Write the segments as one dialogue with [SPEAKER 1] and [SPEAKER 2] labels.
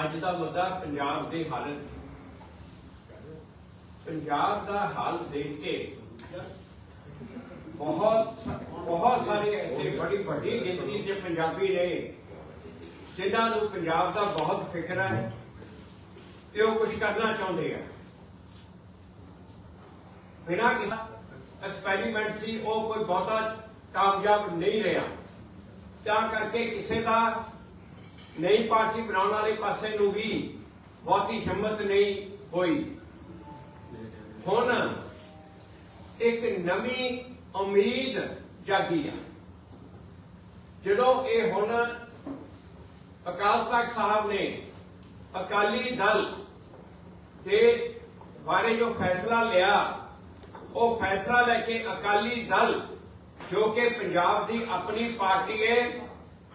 [SPEAKER 1] ਅੱਜ ਦਾ ਮੁੱਦਾ ਪੰਜਾਬ ਦੇ ਹਾਲਤ ਪੰਜਾਬ ਦਾ ਹਾਲ ਦੇਖ ਕੇ ਬਹੁਤ ਬਹੁਤ ਸਾਰੇ ਐਸੇ ਬੜੀ ਵੱਡੀ ਗਿਣਤੀ ਦੇ ਪੰਜਾਬੀ ਨੇ, ਜਿਨ੍ਹਾਂ ਨੂੰ ਪੰਜਾਬ ਦਾ ਬਹੁਤ ਫਿਕਰ ਹੈ ਤੇ ਉਹ ਕੁਝ ਕਰਨਾ ਚਾਹੁੰਦੇ ਆ। ਬਿਨਾਂ ਕਿਸੇ ਐਕਸਪੈਰੀਮੈਂਟ ਸੀ, ਉਹ ਕੋਈ ਬਹੁਤਾ ਕਾਮਯਾਬ ਨਹੀਂ ਰਿਹਾ। ਤਾਂ ਕਰਕੇ ਕਿਸੇ ਦਾ ਨਈ ਪਾਰਟੀ ਬਣਾਉਣ ਵਾਲੇ ਪਾਸੇ ਨੂੰ ਵੀ ਬਹੁਤੀ ਹਿੰਮਤ ਨਹੀਂ ਹੋਈ। ਹੁਣ ਇੱਕ ਨਵੀਂ ਉਮੀਦ ਜਾਗੀ ਆ। ਜਦੋਂ ਇਹ ਹੁਣ ਅਕਾਲ ਤਖਤ ਸਾਹਿਬ ਨੇ ਅਕਾਲੀ ਦਲ ਦੇ ਬਾਰੇ ਜੋ ਫੈਸਲਾ ਲਿਆ, ਉਹ ਫੈਸਲਾ ਲੈ ਕੇ ਅਕਾਲੀ ਦਲ, ਜੋ ਕਿ ਪੰਜਾਬ ਦੀ ਆਪਣੀ ਪਾਰਟੀ ਹੈ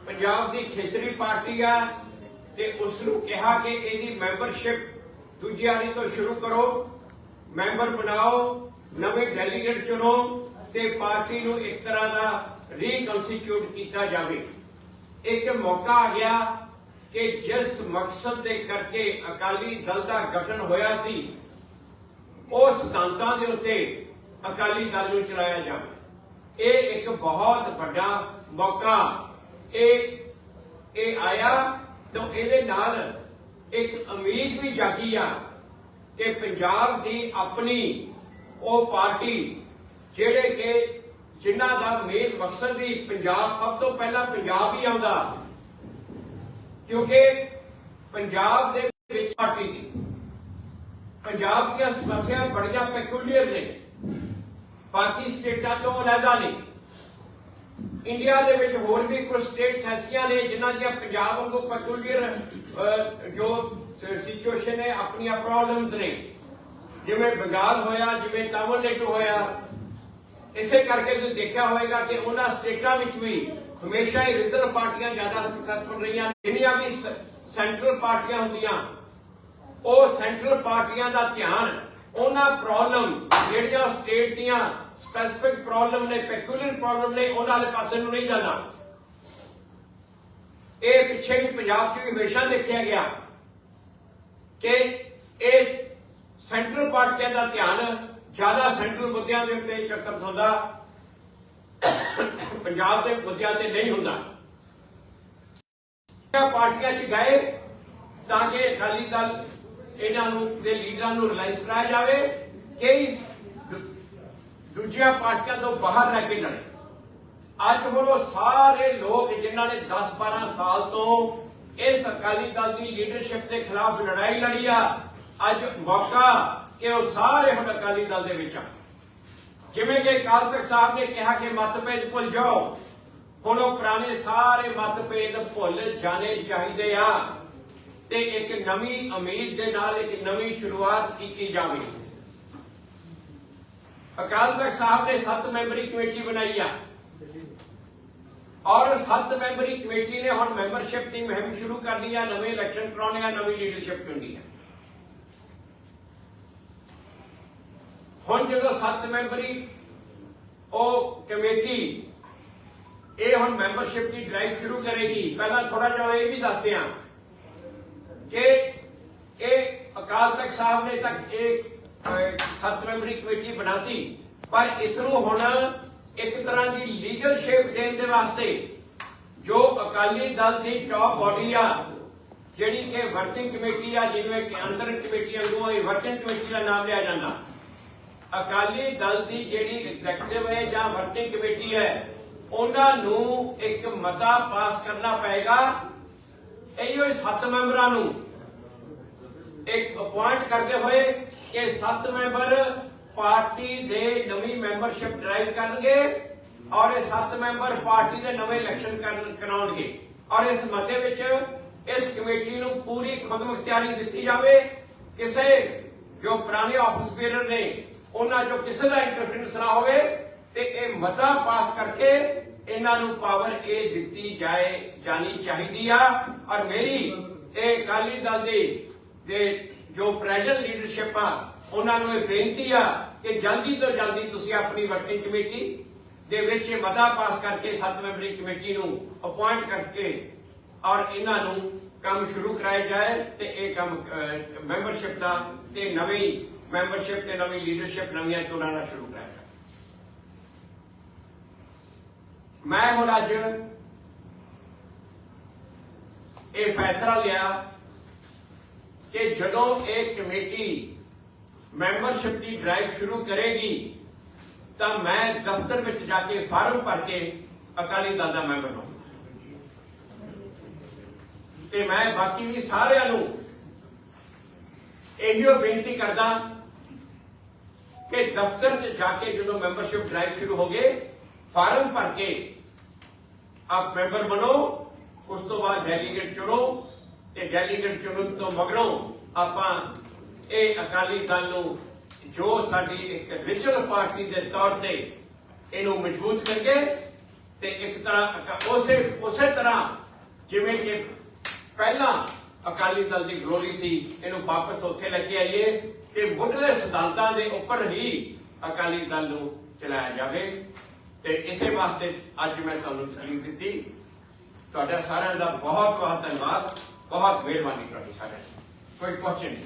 [SPEAKER 1] ਪੰਜਾਬ ਦੀ ਖੇਤਰੀ ਪਾਰਟੀ ਹੈ ਤੇ ਉਸ ਨੂੰ ਕਿਹਾ ਕਿ ਇਹਦੀ ਮੈਂਬਰਸ਼ਿਪ ਦੂਜੀ ਵਾਰੀ ਤੋਂ ਸ਼ੁਰੂ ਕਰੋ, ਮੈਂਬਰ ਬਣਾਓ, ਨਵੇਂ ਡੈਲੀਗੇਟ ਚੁਣੋ ਤੇ ਪਾਰਟੀ ਨੂੰ ਇੱਕ ਤਰ੍ਹਾਂ ਦਾ ਰੀਕਨਸਟੀਟਿਊਟ ਕੀਤਾ ਜਾਵੇ। ਇੱਕ ਮੌਕਾ ਆ ਗਿਆ ਕਿ ਜਿਸ ਮਕਸਦ ਦੇ ਕਰਕੇ ਅਕਾਲੀ ਦਲ ਦਾ ਗਠਨ ਹੋਇਆ ਸੀ ਉਹ ਸਿਧਾਂਤਾਂ ਦੇ ਉੱਤੇ ਅਕਾਲੀ ਦਲ ਨੂੰ ਚਲਾਇਆ ਜਾਵੇ। ਇਹ ਇੱਕ ਬਹੁਤ ਵੱਡਾ ਮੌਕਾ ਇਹ ਇਹ ਆਇਆ ਤਾਂ ਇਹਦੇ ਨਾਲ ਇੱਕ ਉਮੀਦ ਵੀ ਜਾਗੀ ਆ ਕਿ ਪੰਜਾਬ ਦੀ ਆਪਣੀ ਉਹ ਪਾਰਟੀ ਜਿਹੜੇ ਕਿ ਜਿਨ੍ਹਾਂ ਦਾ ਮੇਨ ਮਕਸਦ ਹੀ ਪੰਜਾਬ, ਸਭ ਤੋਂ ਪਹਿਲਾਂ ਪੰਜਾਬ ਹੀ ਆਉਂਦਾ, ਕਿਉਂਕਿ ਪੰਜਾਬ ਦੇ ਵਿੱਚ ਪਾਰਟੀ ਦੀ। ਪੰਜਾਬ ਦੀਆਂ ਸਮੱਸਿਆਵਾਂ ਬੜੀਆਂ ਪੈਕੂਲੀਅਰ ਨੇ। ਬਾਕੀ ਸਟੇਟਾਂ ਤੋਂ ਅਲੱਗਾ ਨਹੀਂ ਇੰਡੀਆ ਦੇ ਵਿੱਚ ਹੋਰ ਵੀ ਕੁਝ ਸਟੇਟਸ ਐਸੀਆਂ ਨੇ ਜਿਨ੍ਹਾਂ ਦੀਆਂ ਪੰਜਾਬ ਵਾਂਗੂ ਪੈਕੂਲੀਅਰ ਜੋ ਸਿਚੁਏਸ਼ਨ ਹੈ ਆਪਣੀਆਂ ਪ੍ਰੋਬਲਮਸ ਨੇ। ਜਿਵੇਂ ਬੰਗਾਲ ਹੋਇਆ, ਜਿਵੇਂ ਤਾਮਿਲਨਾਡੂ ਹੋਇਆ, ਇਸੇ ਕਰਕੇ ਤੁਸੀਂ ਦੇਖਿਆ ਹੋਵੇਗਾ ਕਿ ਉਹਨਾਂ ਸਟੇਟਾਂ ਵਿੱਚ ਵੀ ਹਮੇਸ਼ਾ ਹੀ ਰਿਜ਼ਰਵ ਪਾਰਟੀਆਂ ਜ਼ਿਆਦਾ ਸਕਸੈਸਫੁਲ ਰਹੀਆਂ ਜਿੰਨੀਆਂ ਵੀ ਸੈਂਟਰਲ ਪਾਰਟੀਆਂ ਹੁੰਦੀਆਂ, ਉਹ ਸੈਂਟਰਲ ਪਾਰਟੀਆਂ ਦਾ ਧਿਆਨ ਉਹਨਾਂ ਪ੍ਰੋਬਲਮ ਜਿਹੜੀਆਂ ਸਟੇਟ ਦੀਆਂ ਸਪੈਸਿਫਿਕ ਪ੍ਰੋਬਲਮ ਨੇ ਪੈਕੂਲਰ ਪ੍ਰੋਬਲਮ ਨੇ, ਉਹਨਾਂ ਵਾਲੇ ਪਾਸੇ ਨੂੰ ਨਹੀਂ ਜਾਂਦਾ ਇਹ ਪਿੱਛੇ ਵੀ ਪੰਜਾਬ 'ਚ ਵੀ ਹਮੇਸ਼ਾ ਦੇਖਿਆ ਗਿਆ ਕਿ ਇਹ ਸੈਂਟਰਲ ਪਾਰਟੀਆਂ ਦਾ ਧਿਆਨ ਜ਼ਿਆਦਾ ਸੈਂਟਰਲ ਮੁੱਦਿਆਂ ਦੇ ਉੱਤੇ ਇਕੱਤਰ ਹੁੰਦਾ ਪੰਜਾਬ ਦੇ ਮੁੱਦਿਆਂ ਤੇ ਨਹੀਂ ਹੁੰਦਾ। ਪਾਰਟੀਆਂ 'ਚ ਗਏ ਤਾਂ ਕਿ ਅਕਾਲੀ ਦਲ ਇਹਨਾਂ ਨੂੰ, ਦੇ ਲੀਡਰਾਂ ਨੂੰ ਰਿਲਾਈਜ਼ ਕਰਾਇਆ ਜਾਵੇ ਕਿ ਦੂਜੀਆਂ ਪਾਰਟੀਆਂ ਤੋਂ ਬਾਹਰ ਰਹਿ ਕੇ ਲੜੇ। ਅੱਜ ਹੁਣ ਉਹ ਸਾਰੇ ਲੋਕ ਜਿਨ੍ਹਾਂ ਨੇ 10-12 ਸਾਲ ਤੋਂ ਇਸ ਅਕਾਲੀ ਦਲ ਦੀ ਲੀਡਰਸ਼ਿਪ ਦੇ ਖਿਲਾਫ ਲੜਾਈ ਲੜੀ ਆ, ਅੱਜ ਮੌਕਾ ਕਿ ਉਹ ਸਾਰੇ ਹੁਣ ਅਕਾਲੀ ਦਲ ਦੇ ਵਿੱਚ ਆ। ਜਿਵੇਂ ਕਿ ਅਕਾਲ ਤਖਤ ਸਾਹਿਬ ਨੇ ਕਿਹਾ ਕਿ ਮਤਭੇਦ ਭੁੱਲ ਜਾਓ। ਹੁਣ ਉਹ ਪੁਰਾਣੇ ਸਾਰੇ ਮਤਭੇਦ ਭੁੱਲ ਜਾਣੇ ਚਾਹੀਦੇ ਆ। ਤੇ ਇੱਕ ਨਵੀਂ ਉਮੀਦ ਦੇ ਨਾਲ ਇੱਕ ਨਵੀਂ ਸ਼ੁਰੂਆਤ ਕੀਤੀ ਜਾਵੇ। ਅਕਾਲ ਤਖਤ ਸਾਹਿਬ ਨੇ 7 ਮੈਂਬਰੀ ਕਮੇਟੀ ਬਣਾਈ ਆ। ਔਰ 7 ਮੈਂਬਰੀ ਕਮੇਟੀ ਨੇ ਹੁਣ ਮੈਂਬਰਸ਼ਿਪ ਦੀ ਮੁਹਿੰਮ ਸ਼ੁਰੂ ਕਰ ਲਈ ਆ, ਨਵੇਂ ਇਲੈਕਸ਼ਨ ਕਰਾਉਣੇ ਆ, ਨਵੀਂ ਲੀਡਰਸ਼ਿਪ ਚੁਣਨੀ ਆ। ਹੁਣ ਜਦੋਂ 7 ਮੈਂਬਰੀ ਉਹ ਕਮੇਟੀ, ਇਹ ਹੁਣ ਮੈਂਬਰਸ਼ਿਪ ਦੀ ਡਰਾਈਵ ਸ਼ੁਰੂ ਕਰੇਗੀ। ਪਹਿਲਾਂ ਥੋੜਾ ਜਿਹਾ ਇਹ ਵੀ ਦੱਸਦੇ ਆ ਕਿ ਇਹ ਅਕਾਲ ਤਖਤ ਸਾਹਿਬ ਨੇ ਤੱਕ ਇਹ ਸੱਤ ਮੈਂਬਰੀ ਕਮੇਟੀ ਬਣਾਤੀ ਪਰ ਇਸ ਨੂੰ ਹੁਣ ਇੱਕ ਤਰ੍ਹਾਂ ਦੀ ਲੀਗਲ ਸ਼ੇਪ ਦੇਣ ਦੇ ਵਾਸਤੇ ਜੋ ਅਕਾਲੀ ਦਲ ਦੀ ਟਾਪ ਬਾਡੀ ਆ ਜਿਹੜੀ ਕਿ ਵਰਕਿੰਗ ਕਮੇਟੀ ਆ ਜਿਵੇਂ ਕਿ ਅੰਦਰ ਕਮੇਟੀ ਵਾਂਗੂ ਇਹ ਵਰਕਿੰਗ ਕਮੇਟੀ ਦਾ ਨਾਮ ਲਿਆ ਜਾਂਦਾ ਅਕਾਲੀ ਦਲ ਦੀ ਜਿਹੜੀ ਐਗਜ਼ੈਕਟਿਵ ਹੈ ਜਾਂ ਵਰਕਿੰਗ ਕਮੇਟੀ ਹੈ ਉਹਨਾਂ ਨੂੰ ਇੱਕ ਮਤਾ ਪਾਸ ਕਰਨਾ ਪਏਗਾ ਇਹੋ ਹੀ ਸੱਤ ਮੈਂਬਰਾਂ ਨੂੰ ਇੱਕ ਅਪਾਇੰਟ ਕਰਦੇ ਹੋਏ ਕਿ ਸੱਤ ਮੈਂਬਰ ਪਾਰਟੀ ਦੇ ਨਵੀਂ ਮੈਂਬਰਸ਼ਿਪ ਡਰਾਈਵ ਕਰਨਗੇ ਔਰ ਇਹ ਸੱਤ ਮੈਂਬਰ ਪਾਰਟੀ ਦੇ ਨਵੇਂ ਇਲੈਕਸ਼ਨ ਕਰਨ, ਕਰਾਉਣਗੇ। ਔਰ ਇਸ ਮਤੇ ਵਿੱਚ ਇਸ ਕਮੇਟੀ ਨੂੰ ਪੂਰੀ ਖੁਦਮੁਖਤਿਆਰੀ ਦਿੱਤੀ ਜਾਵੇ। ਕਿਸੇ ਜੋ ਪੁਰਾਣੇ ਆਫਿਸ ਬੇਰਰ ਨੇ, ਉਹਨਾਂ ਜੋ ਕਿਸੇ ਦਾ ਇੰਟਰਫੇਰੈਂਸ ਨਾ ਹੋਵੇ ਤੇ ਇਹ ਮਤਾ ਪਾਸ ਕਰਕੇ ਇਹਨਾਂ ਨੂੰ ਪਾਵਰ ਇਹ ਦਿੱਤੀ ਜਾਏ, ਜਾਣੀ ਚਾਹੀਦੀ ਆ। ਔਰ ਮੇਰੀ ਇਹ ਅਕਾਲੀ ਦਲ ਦੀ, ਦੇ ਜੋ ਪ੍ਰੈਜ਼ੈਂਟ ਲੀਡਰਸ਼ਿਪ ਆ, ਉਹਨਾਂ ਨੂੰ ਇਹ ਬੇਨਤੀ ਆ ਕਿ ਜਲਦੀ ਤੋਂ ਜਲਦੀ ਤੁਸੀਂ ਆਪਣੀ ਵਰਕਿੰਗ ਕਮੇਟੀ ਦੇ ਵਿੱਚ ਇਹ ਮਤਾ ਪਾਸ ਕਰਕੇ ਸੱਤ ਮੈਂਬਰੀ ਕਮੇਟੀ ਨੂੰ ਅਪਾਇੰਟ ਕਰਕੇ ਔਰ ਇਹਨਾਂ ਨੂੰ ਕੰਮ ਸ਼ੁਰੂ ਕਰਾਇਆ ਜਾਏ ਤੇ ਇਹ ਕੰਮ ਮੈਂਬਰਸ਼ਿਪ ਦਾ ਤੇ ਨਵੀਂ ਮੈਂਬਰਸ਼ਿਪ ਤੇ ਨਵੀਂ ਲੀਡਰਸ਼ਿਪ ਨਵੀਆਂ ਚੋਣਾਂ ਦਾ ਸ਼ੁਰੂ ਕਰਾਇਆ ਜਾਏ ਮੈਂ ਹੁਣ ਅੱਜ ਇਹ ਫੈਸਲਾ ਲਿਆ ਕਿ ਜਦੋਂ ਇਹ ਕਮੇਟੀ ਮੈਂਬਰਸ਼ਿਪ ਦੀ ਡਰਾਈਵ ਸ਼ੁਰੂ ਕਰੇਗੀ, ਤਾਂ ਮੈਂ ਦਫ਼ਤਰ ਵਿੱਚ ਜਾ ਕੇ ਫਾਰਮ ਭਰ ਕੇ ਅਕਾਲੀ ਦਲ ਦਾ ਮੈਂਬਰ ਬਣਾਉਂਗਾ। ਤੇ ਮੈਂ ਬਾਕੀ ਵੀ ਸਾਰਿਆਂ ਨੂੰ ਇਹੋ ਬੇਨਤੀ ਕਰਦਾ ਕਿ ਦਫ਼ਤਰ 'ਚ ਜਾ ਕੇ ਜਦੋਂ ਮੈਂਬਰਸ਼ਿਪ ਡਰਾਈਵ ਸ਼ੁਰੂ ਹੋ ਗਏ ਫਾਰਮ ਭਰ ਕੇ ਆਪ ਮੈਂਬਰ ਬਣੋ, ਉਸ ਤੋਂ ਬਾਅਦ ਡੈਲੀਗੇਟ ਚੁਣੋ ਤੇ ਡੈਲੀਗੇਟ ਚੁਣਨ ਤੋਂ ਮਗਰੋਂ ਆਪਾਂ ਇਹ ਅਕਾਲੀ ਦਲ ਨੂੰ ਜੋ ਸਾਡੀ ਇੱਕ ਰੀਜਨਲ ਪਾਰਟੀ ਦੇ ਤੌਰ ਤੇ ਇਹਨੂੰ ਮਜ਼ਬੂਤ ਕਰਕੇ ਤੇ ਇੱਕ ਤਰ੍ਹਾਂ ਉਸੇ ਉਸੇ ਤਰ੍ਹਾਂ ਜਿਵੇਂ ਕਿ ਪਹਿਲਾਂ ਅਕਾਲੀ ਦਲ ਦੀ ਗਲੋਰੀ ਸੀ, ਇਹਨੂੰ ਵਾਪਸ ਉੱਥੇ ਲੈ ਕੇ ਆਈਏ ਤੇ ਮੁੱਢਲੇ ਸਿਧਾਂਤਾਂ ਦੇ ਉੱਪਰ ਹੀ ਅਕਾਲੀ ਦਲ ਨੂੰ ਚਲਾਇਆ ਜਾਵੇ। ਤੇ ਇਸੇ ਵਾਸਤੇ ਅੱਜ ਮੈਂ ਤੁਹਾਨੂੰ ਤਕਲੀਫ ਦਿੱਤੀ। ਤੁਹਾਡਾ ਸਾਰਿਆਂ ਦਾ ਬਹੁਤ ਬਹੁਤ ਧੰਨਵਾਦ। ਬਹੁਤ ਮਿਹਰਬਾਨੀ ਤੁਹਾਡੀ ਸਾਰਿਆਂ ਦੀ। ਕੋਈ ਕੁਐਸਚਨ ਨਹੀਂ